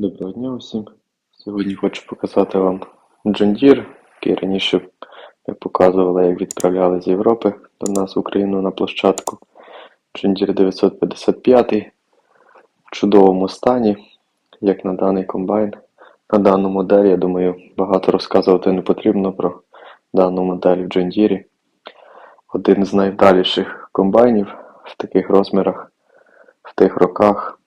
Доброго дня усім. Сьогодні хочу показати вам John Deere, який раніше ми показували, як відправляли з Європи до нас в Україну на площадку. John Deere 955 в чудовому стані, як на даний комбайн. На дану модель, я думаю, багато розказувати не потрібно про дану модель в John Deere. Один з найвдаліших комбайнів в таких розмірах в тих роках.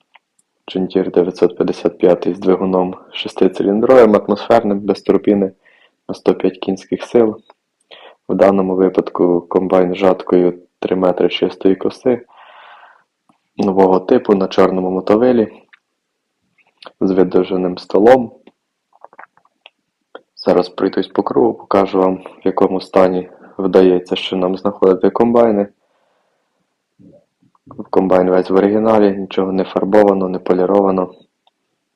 John 955 з двигуном 6-циліндровим, атмосферним, без турбіни на 105 кінських сил. В даному випадку комбайн з жаткою 3 метри чистої коси нового типу на чорному мотовилі з видовженим столом. Зараз пройдусь по кругу, покажу вам, в якому стані вдається ще нам знаходити комбайни. Комбайн весь в оригіналі, нічого не фарбовано, не поліровано,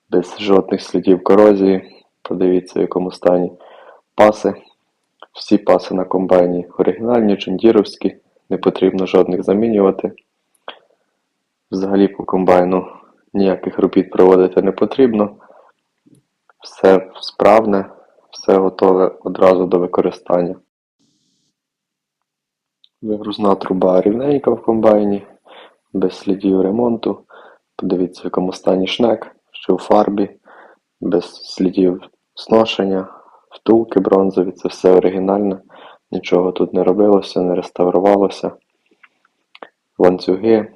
без жодних слідів корозії. Подивіться, в якому стані паси. Всі паси на комбайні оригінальні, чундіровські, не потрібно жодних замінювати. Взагалі по комбайну ніяких робіт проводити не потрібно. Все справне, все готове одразу до використання. Вигрузна труба рівненька в комбайні без слідів ремонту. Подивіться, в якому стані шнек, що у фарбі, без слідів зношення, втулки бронзові, це все оригінальне. Нічого тут не робилося, не реставрувалося. Ланцюги.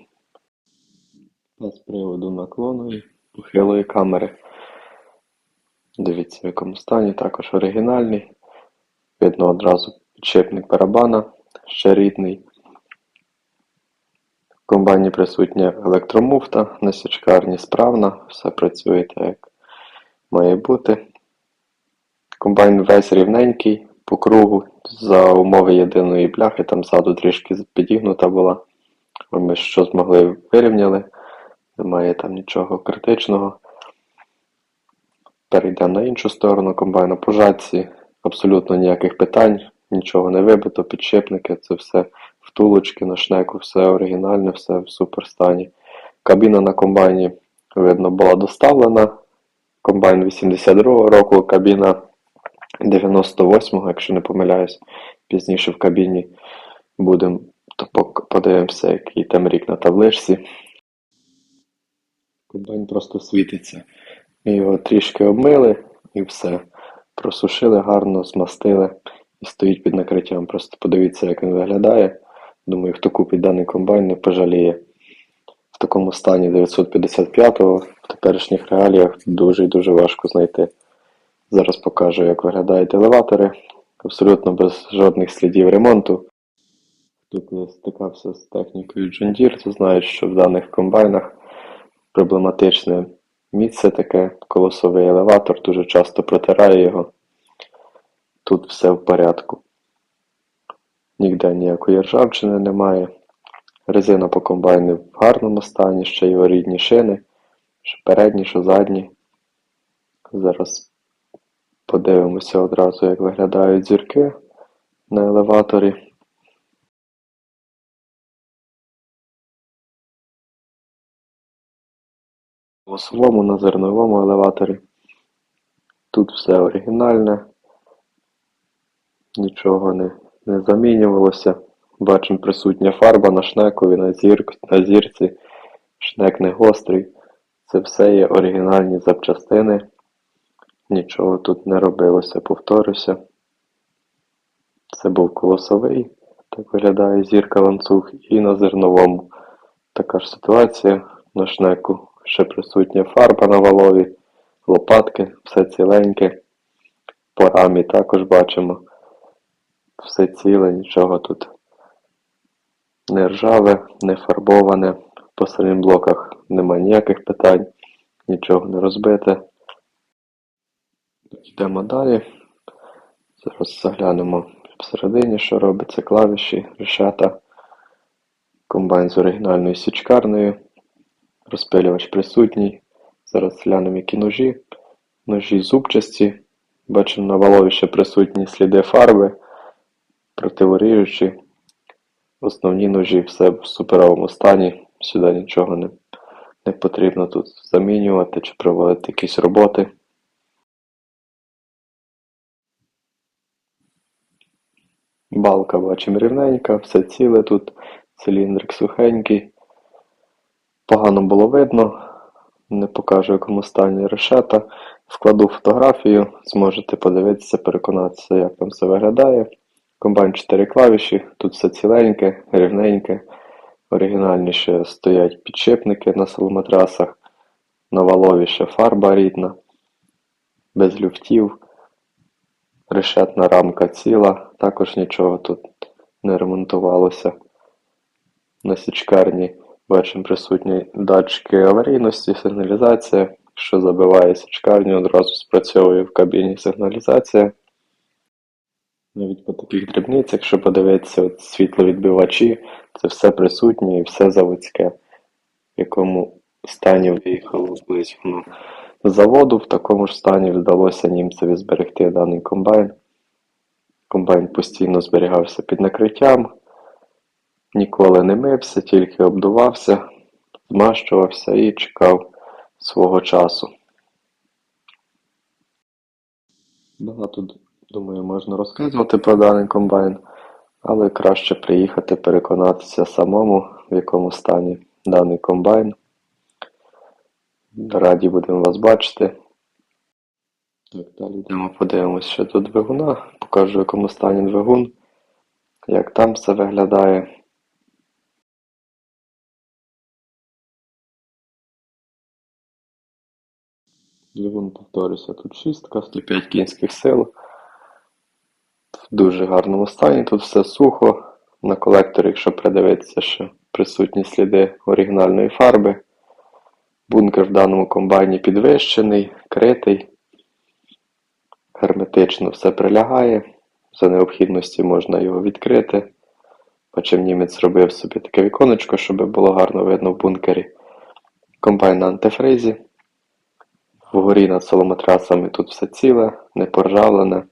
З приводу наклоної, похилої камери. Дивіться, в якому стані, також оригінальний. Видно одразу підшипник барабана, ще рідний. Комбайні присутня електромуфта, на січкарні справна, все працює так, як має бути. Комбайн весь рівненький по кругу, за умови єдиної бляхи, там ззаду трішки підігнута була. Ми що змогли вирівняли, немає там нічого критичного. Перейдемо на іншу сторону комбайна по жатці, абсолютно ніяких питань, нічого не вибито, підшипники, це все втулочки на шнеку, все оригінальне, все в супер стані. Кабіна на комбайні, видно, була доставлена. Комбайн 82-го року, кабіна 98-го, якщо не помиляюсь, пізніше в кабіні будемо, то подивимося, який там рік на табличці. Комбайн просто світиться. Його трішки обмили і все. Просушили гарно, змастили і стоїть під накриттям. Просто подивіться, як він виглядає. Думаю, хто купить даний комбайн, не пожаліє. В такому стані 955-го в теперішніх реаліях дуже і дуже важко знайти. Зараз покажу, як виглядають елеватори. Абсолютно без жодних слідів ремонту. Хто стикався з технікою John Deere, то знають, що в даних комбайнах проблематичне місце таке, колосовий елеватор, дуже часто протирає його. Тут все в порядку. Ніде ніякої ржавчини немає. Резина по комбайну в гарному стані, ще його рідні шини, що передні, що задні. Зараз подивимося одразу, як виглядають зірки на елеваторі. В основному на зерновому елеваторі. Тут все оригінальне, нічого не не замінювалося. Бачимо присутня фарба на шнекові, на, зір, на зірці. Шнек не гострий. Це все є оригінальні запчастини. Нічого тут не робилося, повторюся. Це був колосовий, так виглядає зірка ланцюг, і на зерновому. Така ж ситуація на шнеку. Ще присутня фарба на валові, лопатки, все ціленьке. По рамі також бачимо все ціле, нічого тут не ржаве, не фарбоване. По самим блоках немає ніяких питань, нічого не розбите. Йдемо далі. Зараз заглянемо всередині, що робиться клавіші, решета, комбайн з оригінальною січкарною, розпилювач присутній. Зараз глянемо які ножі. Ножі зубчасті. Бачимо на валові ще присутні сліди фарби противоріжучі. Основні ножі все в суперовому стані, сюди нічого не не потрібно тут замінювати чи проводити якісь роботи. Балка бачимо рівненька, все ціле тут, циліндрик сухенький. Погано було видно, не покажу якому стані решета. Вкладу фотографію, зможете подивитися, переконатися, як там все виглядає. Комбайн 4 клавіші, тут все ціленьке, рівненьке. Оригінальніше стоять підшипники на солометрасах, новоловіше фарба рідна, без люфтів, решетна рамка ціла, також нічого тут не ремонтувалося. На січкарні бачимо присутні датчики аварійності, сигналізація. Що забиває січкарню, одразу спрацьовує в кабіні сигналізація. Навіть по таких дрібницях, якщо подивитися, от світловідбивачі, це все присутнє і все заводське, в якому стані виїхало близько з заводу, в такому ж стані вдалося німцеві зберегти даний комбайн. Комбайн постійно зберігався під накриттям, ніколи не мився, тільки обдувався, змащувався і чекав свого часу. Багато, думаю, можна розказувати про даний комбайн, але краще приїхати переконатися самому, в якому стані даний комбайн. Раді будемо вас бачити. Так, далі йдемо подивимось ще до двигуна. Покажу, в якому стані двигун, як там все виглядає. Двигун, повторюся, тут шістка, 105 кінських сил. В дуже гарному стані, тут все сухо. На колекторі, якщо придивитися, що присутні сліди оригінальної фарби. Бункер в даному комбайні підвищений, критий, герметично все прилягає. За необхідності можна його відкрити. Бачив, німець зробив собі таке віконечко, щоб було гарно видно в бункері. Комбайн на антифризі. Вгорі над соломотрасами тут все ціле, не поржавлене.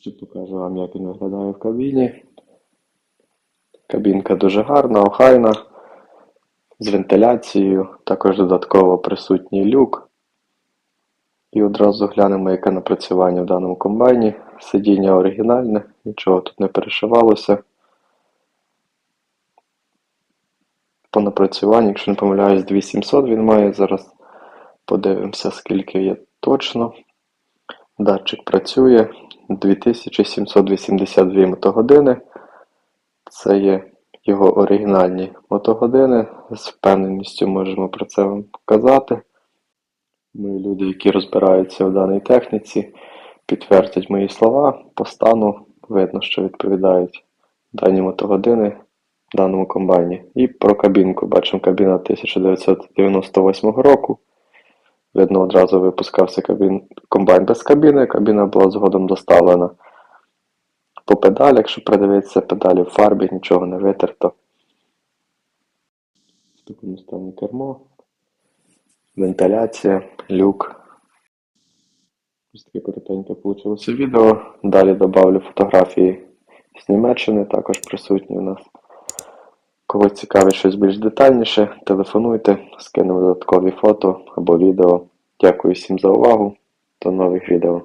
Ще покажу вам, як він виглядає в кабіні. Кабінка дуже гарна, охайна, з вентиляцією, також додатково присутній люк. І одразу глянемо, яке напрацювання в даному комбайні. Сидіння оригінальне, нічого тут не перешивалося. По напрацюванню, якщо не помиляюсь, 2700 він має. Зараз подивимося, скільки є точно. Датчик працює 2782 мотогодини. Це є його оригінальні мотогодини. З впевненістю можемо про це вам показати. Ми люди, які розбираються в даній техніці, підтвердять мої слова. По стану видно, що відповідають дані мотогодини даному комбайні. І про кабінку. Бачимо кабіна 1998 року. Видно, одразу випускався кабін... комбайн без кабіни, кабіна була згодом доставлена по педалях, якщо придивитися, педалі в фарбі, нічого не витерто. В такому стані кермо, вентиляція, люк. Ось таке коротеньке вийшло відео. Далі додавлю фотографії з Німеччини, також присутні у нас. Кого цікавить щось більш детальніше, телефонуйте, скинемо додаткові фото або відео. Дякую всім за увагу. До нових відео.